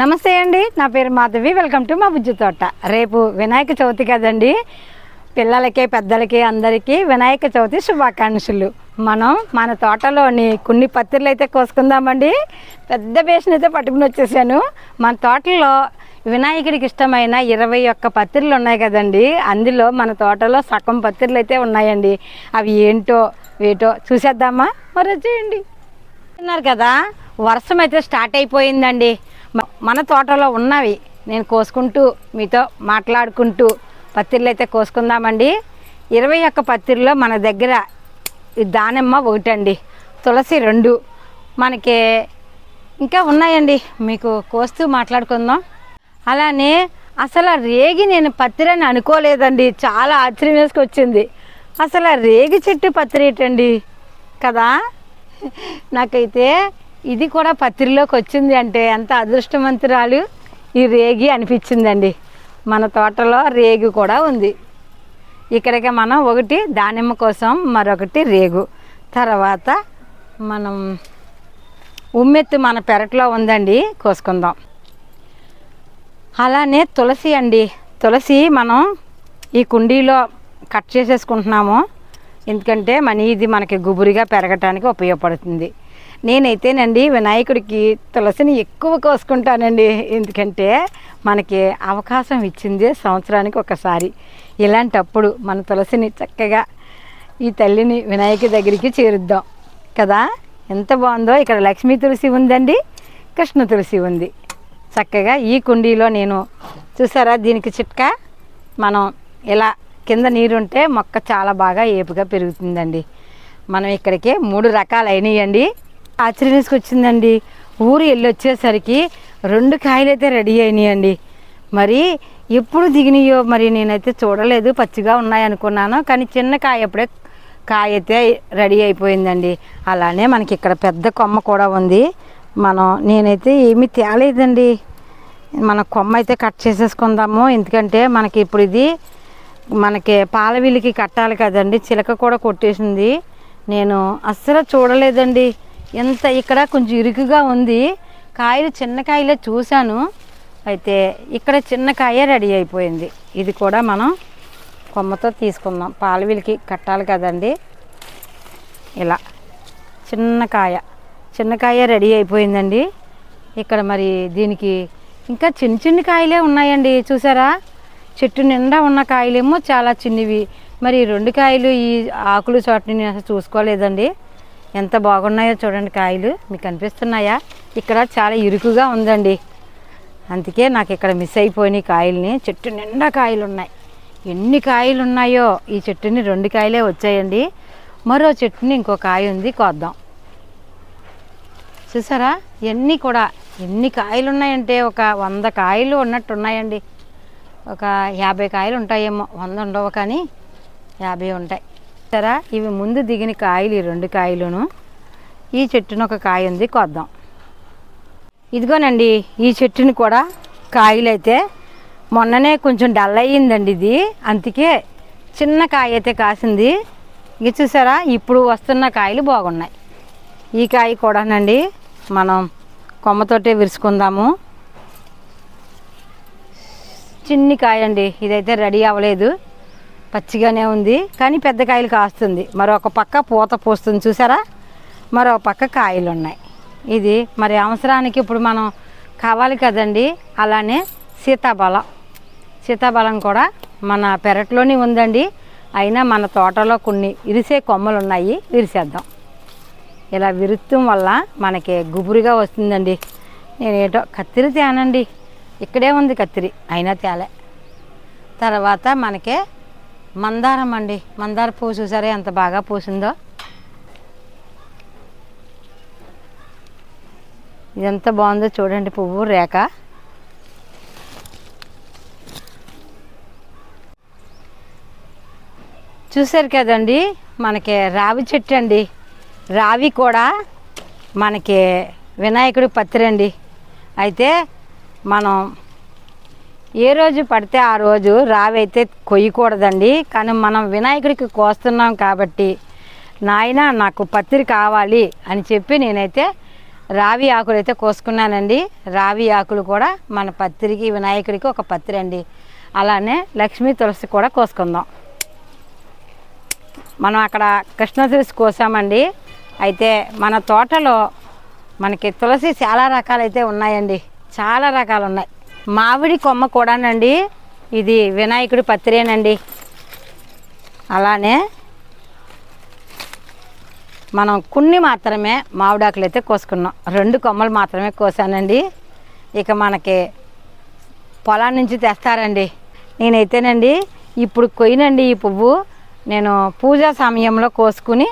నమస్తే అండి నా పేరు మాధవి వెల్కమ్ టు మా బుజ్జి తోట. రేపు వినాయక చవితి కదండి పిల్లలకి పెద్దలకి అందరికీ వినాయక చవితి శుభాకాంక్షలు. మనం మన తోటలోని కొన్ని పత్తిర్లు అయితే కోసుకుందామండి. పెద్ద బేషన్ అయితే పట్టుకుని వచ్చేసాను. మన తోటలో వినాయకుడికి ఇష్టమైన ఇరవై ఒక్క పత్తిర్లు ఉన్నాయి కదండి. అందులో మన తోటలో సగం పత్తిర్లు అయితే ఉన్నాయండి. అవి ఏంటో వేటో చూసేద్దామా? మరి వచ్చేయండి అన్నారు కదా వర్షం అయితే స్టార్ట్ అయిపోయిందండి. మన తోటలో ఉన్నవి నేను కోసుకుంటూ మీతో మాట్లాడుకుంటూ పత్తిర్లు అయితే కోసుకుందామండి. ఇరవై ఒక్క పత్తిరిలో మన దగ్గర ఈ దానిమ్మ ఒకటండి. తులసి రెండు. మనకి ఇంకా ఉన్నాయండి. మీకు కోస్తూ మాట్లాడుకుందాం. అలానే అసలు రేగి నేను పత్తిరని అనుకోలేదండి. చాలా ఆశ్చర్యం వేసుకొచ్చింది అసలు రేగి చెట్టు పత్తిరి ఏంటండి కదా? నాకైతే ఇది కూడా పత్రిలోకి వచ్చింది అంటే ఎంత అదృష్టవంతురాలు ఈ రేగి అనిపించిందండి. మన తోటలో రేగు కూడా ఉంది. ఇక్కడికి మనం ఒకటి దానిమ్మ కోసం మరొకటి రేగు. తర్వాత మనం ఉమ్మెత్తి మన పెరట్లో ఉందండి కోసుకుందాం. అలానే తులసి అండి. తులసి మనం ఈ కుండీలో కట్ చేసేసుకుంటున్నాము. ఎందుకంటే మన ఇది మనకి గుబురిగా పెరగటానికి ఉపయోగపడుతుంది. నేనైతేనండి వినాయకుడికి తులసిని ఎక్కువ కోసుకుంటానండి. ఎందుకంటే మనకి అవకాశం ఇచ్చింది సంవత్సరానికి ఒకసారి. ఇలాంటప్పుడు మన తులసిని చక్కగా ఈ తల్లిని వినాయకుడి దగ్గరికి చేరుద్దాం. కదా? ఎంత బాగుందో ఇక్కడ లక్ష్మీ తులసి ఉందండి కృష్ణ తులసి ఉంది. చక్కగా ఈ కుండీలో నేను చూసారా దీనికి చిట్కా? మనం ఇలా కింద నీరు ఉంటే మొక్క చాలా బాగా ఏపుగా పెరుగుతుందండి. మనం ఇక్కడికి మూడు రకాలు అయినాయండి ఆశ్చర్యానికి వచ్చిందండి ఊరు వెళ్ళి వచ్చేసరికి రెండు కాయలు అయితే రెడీ అయినాయండి. మరి ఎప్పుడు దిగినాయో మరి నేనైతే చూడలేదు. పచ్చిగా ఉన్నాయి అనుకున్నాను కానీ చిన్న కాయ అప్పుడే కాయ అయితే రెడీ అయిపోయిందండి. అలానే మనకి ఇక్కడ పెద్ద కొమ్మ కూడా ఉంది. మనం నేనైతే ఏమీ తేలేదండి. మన కొమ్మ అయితే కట్ చేసేసుకుందాము. ఎందుకంటే మనకి ఇప్పుడు ఇది మనకి పాలవిల్లికి కట్టాలి కదండి. చిలక కూడా కొట్టేసింది. నేను అస్సలు చూడలేదండి. ఎంత ఇక్కడ కొంచెం ఇరుకుగా ఉంది. కాయలు చిన్న కాయలే చూశాను. అయితే ఇక్కడ చిన్న కాయ రెడీ అయిపోయింది. ఇది కూడా మనం కొమ్మతో తీసుకుందాం. పాలవీలకి కట్టాలి కదండి. ఇలా చిన్న కాయ. చిన్న కాయ రెడీ అయిపోయిందండి. ఇక్కడ మరి దీనికి ఇంకా చిన్న చిన్న కాయలే ఉన్నాయండి. చూసారా? చెట్టు నిండా ఉన్న కాయలేమో చాలా చిన్నవి. మరి రెండు కాయలు ఈ ఆకులు చోటని నేను అసలు చూసుకోలేదండి. ఎంత బాగున్నాయో చూడండి కాయలు. మీకు కనిపిస్తున్నాయా ఇక్కడ చాలా ఇరుకుగా ఉందండి. అందుకే నాకు ఇక్కడ మిస్ అయిపోయినాయి కాయల్ని. చెట్టు నిండా కాయలు ఉన్నాయి ఎన్ని కాయలు ఉన్నాయో ఈ చెట్టుని రెండు కాయలే వచ్చాయండి. మరో చెట్టుని ఇంకో కాయ ఉంది. కోద్దాం. చూసారా? ఎన్ని కూడా ఎన్ని కాయలు ఉన్నాయంటే ఒక వంద కాయలు ఉన్నట్టు ఉన్నాయండి ఒక యాభై కాయలు ఉంటాయేమో. వంద ఉండవు కానీ యాభై ఉంటాయి. సరే ఇవి ముందు దిగిన కాయలు ఈ రెండు కాయలును. ఈ చెట్టును ఒక కాయ ఉంది కొద్దాం. ఇదిగోనండి ఈ చెట్టుని కూడా కాయలు అయితే మొన్ననే కొంచెం డల్ అయ్యిందండి ఇది. అందుకే చిన్న కాయ అయితే కాసింది. ఇది చూసారా ఇప్పుడు వస్తున్న కాయలు బాగున్నాయి. ఈ కాయ కూడానండి మనం కొమ్మతోటే విరుచుకుందాము. చిన్ని కాయ అండి ఇదైతే రెడీ అవ్వలేదు. పచ్చిగానే ఉంది కానీ పెద్ద కాయలు కాస్తుంది. మరొక పక్క పూత పోస్తుంది చూసారా? మరో పక్క కాయలు ఉన్నాయి ఇది మరి అవసరానికి ఇప్పుడు మనం కావాలి కదండి. అలానే సీతాఫలం సీతాఫలం కూడా మన పెరట్లోనే ఉందండి. అయినా మన తోటలో కొన్ని ఇరిసే కొమ్మలు ఉన్నాయి విరిసేద్దాం ఇలా విరుత్తం వల్ల మనకి గుబురుగా వస్తుందండి. నేనేటో కత్తిరి తేనండి. ఇక్కడే ఉంది కత్తిరి అయినా తేలే. తర్వాత మనకి మందారం అండి. మందార పువ్వు చూసారా? ఎంత బాగా పూసిందో. ఎంత బాగుందో చూడండి పువ్వు రేఖ. చూసారు కదండి మనకి రావి చెట్టు అండి. రావి కూడా మనకి వినాయకుడి పత్రండి అయితే మనం ఏ రోజు పడితే ఆ రోజు రావి అయితే కొయ్యకూడదండి. కానీ మనం వినాయకుడికి కోస్తున్నాం కాబట్టి నాయన నాకు పత్రి కావాలి అని చెప్పి నేనైతే రావి ఆకులు అయితే కోసుకున్నానండి. రావి ఆకులు కూడా మన పత్రికి వినాయకుడికి ఒక పత్రి అండి. అలానే లక్ష్మీ తులసి కూడా కోసుకుందాం. మనం అక్కడ కృష్ణ తులసి కోసామండి. అయితే మన తోటలో మనకి తులసి చాలా రకాలైతే ఉన్నాయండి. చాలా రకాలు ఉన్నాయి మామిడి కొమ్మ కూడానండి. ఇది వినాయకుడి పత్రేనండి అలానే మనం కొన్ని మాత్రమే మామిడాకులు అయితే కోసుకున్నాం. రెండు కొమ్మలు మాత్రమే కోసానండి. ఇక మనకి పొలం నుంచి తెస్తారండి. నేనైతేనండి ఇప్పుడు కొయ్యనండి ఈ పువ్వు. నేను పూజా సమయంలో కోసుకుని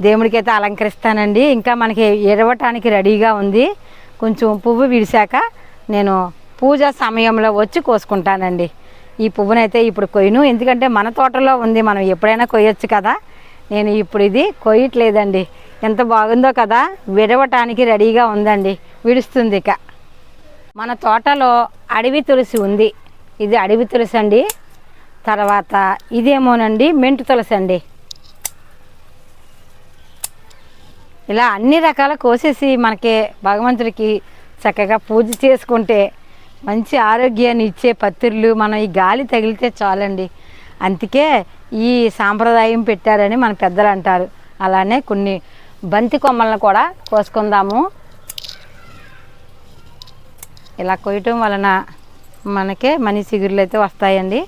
దేవుడికైతే అలంకరిస్తానండి. ఇంకా మనకి ఎడవటానికి రెడీగా ఉంది. కొంచెం పువ్వు విడిశాక నేను పూజ సమయంలో వచ్చి కోసుకుంటానండి. ఈ పువ్వునైతే ఇప్పుడు కొయ్యను. ఎందుకంటే మన తోటలో ఉంది మనం ఎప్పుడైనా కొయ్యొచ్చు కదా. నేను ఇప్పుడు ఇది కొయ్యట్లేదండి. ఎంత బాగుందో కదా. విడవటానికి రెడీగా ఉందండి. విడుస్తుంది ఇక. మన తోటలో అడవి తులసి ఉంది. ఇది అడవి తులసి అండి. తర్వాత ఇదేమోనండి మెంటు తులసి అండి. ఇలా అన్ని రకాల కోసేసి మనకి భగవంతుడికి చక్కగా పూజ చేసుకుంటే మంచి ఆరోగ్యాన్ని ఇచ్చే పత్రులు మనం ఈ గాలి తగిలితే చాలండి. అందుకే ఈ సాంప్రదాయం పెట్టారని మన పెద్దలు అంటారు. అలానే కొన్ని బంతి కొమ్మలను కూడా కోసుకుందాము. ఇలా కొయ్యటం వలన మనకే మనీ చిగురులు అయితే వస్తాయండి.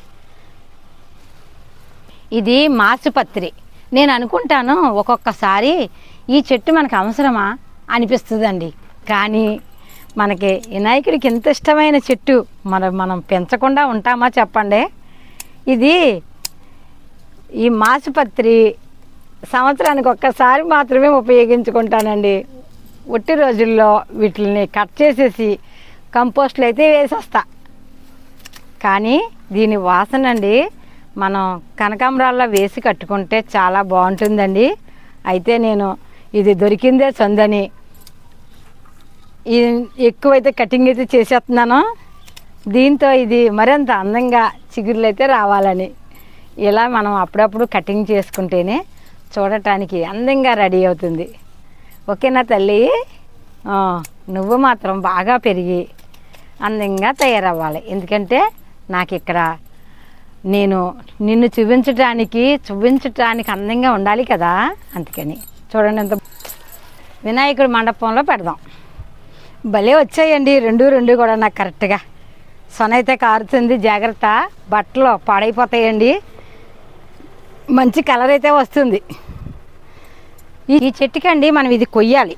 ఇది మాసుపత్రి. నేను అనుకుంటాను ఒక్కొక్కసారి ఈ చెట్టు మనకు అవసరమా? అనిపిస్తుందండి. కానీ మనకి వినాయకుడికి ఎంత ఇష్టమైన చెట్టు మనం మనం పెంచకుండా ఉంటామా చెప్పండి? ఇది ఈ మాసుపత్రి సంవత్సరానికి ఒక్కసారి మాత్రమే ఉపయోగించుకుంటానండి. ఒట్టి రోజుల్లో వీటిని కట్ చేసేసి కంపోస్ట్లు అయితే వేసేస్తా. కానీ దీని వాసన అండి మనం కనకాంబరాల్లో వేసి కట్టుకుంటే చాలా బాగుంటుందండి. అయితే నేను ఇది దొరికిందే చందని ఎక్కువైతే కటింగ్ అయితే చేసేస్తున్నాను. దీంతో ఇది మరింత అందంగా చిగురులు అయితే రావాలని. ఇలా మనం అప్పుడప్పుడు కటింగ్ చేసుకుంటేనే చూడటానికి అందంగా రెడీ అవుతుంది. ఓకేనా తల్లి? నువ్వు మాత్రం బాగా పెరిగి అందంగా తయారవ్వాలి. ఎందుకంటే నాకు ఇక్కడ నేను నిన్ను చూపించటానికి చూపించటానికి అందంగా ఉండాలి కదా? అందుకని. చూడండి ఎంత వినాయకుడి మండపంలో పెడదాం. భలే వచ్చాయండి. రెండు రెండు కూడా నాకు కరెక్ట్గా. సొన అయితే కారుతుంది. జాగ్రత్త. బట్టలు పాడైపోతాయండి. మంచి కలర్ అయితే వస్తుంది. ఈ చెట్టుకండి మనం ఇది కొయ్యాలి.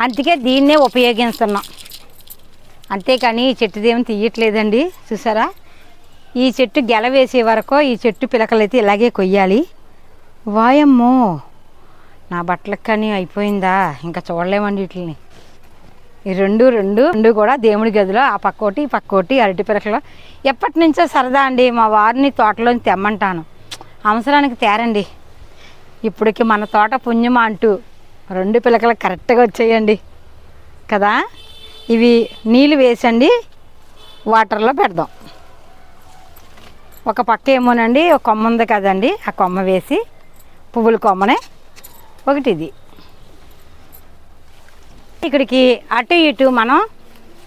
అందుకే దీన్నే ఉపయోగిస్తున్నాం. అంతేకాని ఈ చెట్టుదేమి తీయట్లేదండి. చూసారా? ఈ చెట్టు గెల వేసే వరకు ఈ చెట్టు పిలకలైతే ఇలాగే కొయ్యాలి. వాయమ్మో! నా బట్టలకు కానీ అయిపోయిందా? ఇంకా చూడలేమండి వీటిని ఈ రెండు రెండు రెండు కూడా దేవుడి గదిలో ఆ పక్కోటి పక్కోటి అరటి పిలకలు ఎప్పటి నుంచో సరదా అండి మా వారిని తోటలోని తెమ్మంటాను. అవసరానికి తేరండి. ఇప్పటికి మన తోట పుణ్యమా అంటూ రెండు పిలకలు కరెక్ట్గా వచ్చేయండి. కదా? ఇవి నీళ్ళు వేసండి వాటర్లో పెడదాం. ఒక పక్క ఏమోనండి ఒక కొమ్మ ఉంది కదండి ఆ కొమ్మ వేసి పువ్వుల కొమ్మనే ఒకటి ఇది ఇక్కడికి అటు ఇటు మనం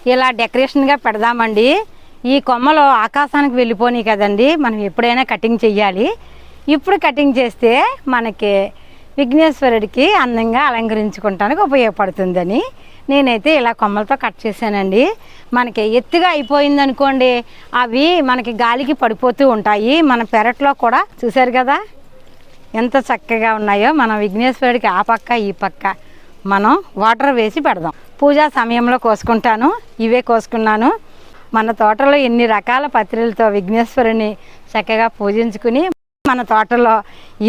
ఇలా డెకరేషన్గా పెడదామండి. ఈ కొమ్మలు ఆకాశానికి వెళ్ళిపోయి కదండి. మనం ఎప్పుడైనా కటింగ్ చెయ్యాలి. ఇప్పుడు కటింగ్ చేస్తే మనకి విఘ్నేశ్వరుడికి అందంగా అలంకరించుకోవటానికి ఉపయోగపడుతుందని నేనైతే ఇలా కొమ్మలతో కట్ చేశానండి. మనకి ఎత్తుగా అయిపోయింది అనుకోండి అవి మనకి గాలికి పడిపోతూ ఉంటాయి. మన పెరట్లో కూడా చూశారు కదా? ఎంత చక్కగా ఉన్నాయో మన విఘ్నేశ్వరుడికి ఆ పక్క ఈ పక్క. మనం వాటర్ వేసి పెడదాం. పూజా సమయంలో కోసుకుంటాను. ఇవే కోసుకున్నాను. మన తోటలో ఎన్ని రకాల పత్రిలతో విఘ్నేశ్వరుని చక్కగా పూజించుకుని మన తోటలో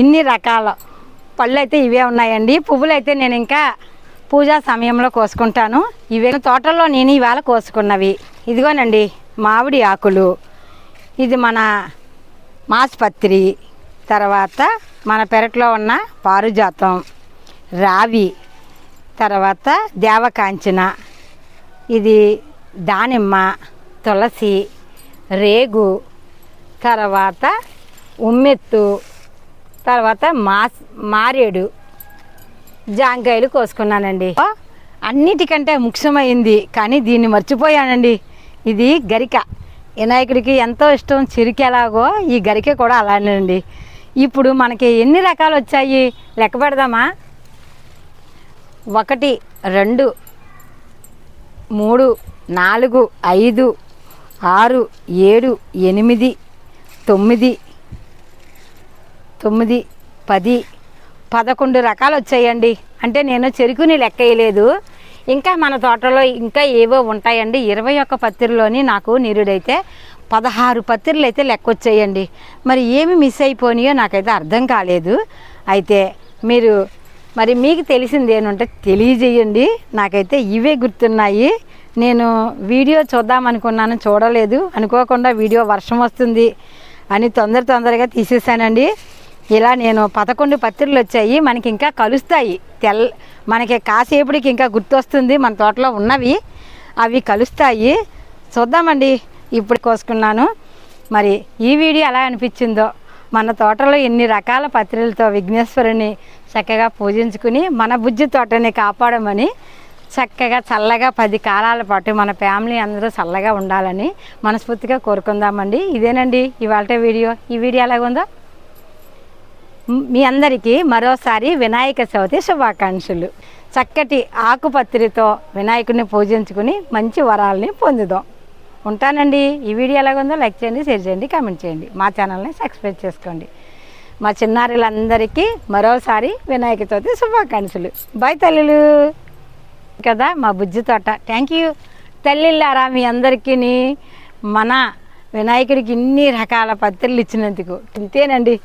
ఇన్ని రకాల పళ్ళు అయితే ఇవే ఉన్నాయండి. పువ్వులు అయితే నేను ఇంకా పూజా సమయంలో కోసుకుంటాను. ఇవే తోటలో నేను ఇవాళ కోసుకున్నవి. ఇదిగోనండి మామిడి ఆకులు. ఇది మన మాసుపత్రి. తర్వాత మన పెరట్లో ఉన్న పారుజాతం. రావి. తర్వాత దేవకాంచన. ఇది దానిమ్మ తులసి రేగు తర్వాత ఉమ్మెత్తు తర్వాత మాస్ మారేడు. జాంకాయలు కోసుకున్నానండి. అన్నిటికంటే ముఖ్యమైంది కానీ దీన్ని మర్చిపోయానండి. ఇది గరిక. వినాయకుడికి ఎంతో ఇష్టం చిరికి ఎలాగో ఈ గరిక కూడా అలానేనండి. ఇప్పుడు మనకి ఎన్ని రకాలు వచ్చాయి? లెక్క పెడదామా? ఒకటి రెండు మూడు నాలుగు ఐదు ఆరు ఏడు ఎనిమిది తొమ్మిది తొమ్మిది పది పదకొండు రకాలు వచ్చాయండి. అంటే నేను చెరుకుని లెక్క వేయలేదు ఇంకా మన తోటలో ఇంకా ఏవో ఉంటాయండి. ఇరవై ఒక్క పత్తిరిలోని నాకు నిరుడైతే పదహారు పత్తిర్లు అయితే లెక్క వచ్చాయండి మరి ఏమి మిస్ అయిపోయినాయో నాకైతే అర్థం కాలేదు. అయితే మీరు మరి మీకు తెలిసింది ఏమంటే తెలియజేయండి. నాకైతే ఇవే గుర్తున్నాయి. నేను వీడియో చూద్దాం అనుకున్నాను చూడలేదు. అనుకోకుండా వీడియో వర్షం వస్తుంది అని తొందర తొందరగా తీసేసానండి ఇలా నేను పదకొండు పత్రికలు వచ్చాయి. మనకి ఇంకా కలుస్తాయి. తెల్ మనకి కాసేపటికి ఇంకా గుర్తొస్తుంది మన తోటలో ఉన్నవి. అవి కలుస్తాయి. చూద్దామండి. ఇప్పుడు కోసుకున్నాను. మరి ఈ వీడియో ఎలా అనిపించిందో మన తోటలో ఎన్ని రకాల పత్రికలతో విఘ్నేశ్వరుని చక్కగా పూజించుకుని మన బుజ్జి తోటని కాపాడమని చక్కగా చల్లగా పది కాలాల పాటు మన ఫ్యామిలీ అందరూ చల్లగా ఉండాలని మనస్ఫూర్తిగా కోరుకుందామండి. ఇదేనండి ఇవాళ వీడియో. ఈ వీడియో ఎలాగుందో? మీ అందరికీ మరోసారి వినాయక చవితి శుభాకాంక్షలు. చక్కటి ఆకుపత్రితో వినాయకుడిని పూజించుకుని మంచి వరాలని పొందుదాం. ఉంటానండి. ఈ వీడియో ఎలాగుందో లైక్ చేయండి షేర్ చేయండి కామెంట్ చేయండి. మా ఛానల్ని సబ్స్క్రైబ్ చేసుకోండి. మా చిన్నారులందరికీ మరోసారి వినాయక చవితి శుభాకాంక్షలు. బాయ్ తల్లులు. కదా మా బుజ్జి తోట. థ్యాంక్ యూ తల్లిళ్ళారా మీ అందరికీ మన వినాయకుడికి ఇన్ని రకాల పత్రులు ఇచ్చినందుకు. ఇంతేనండి.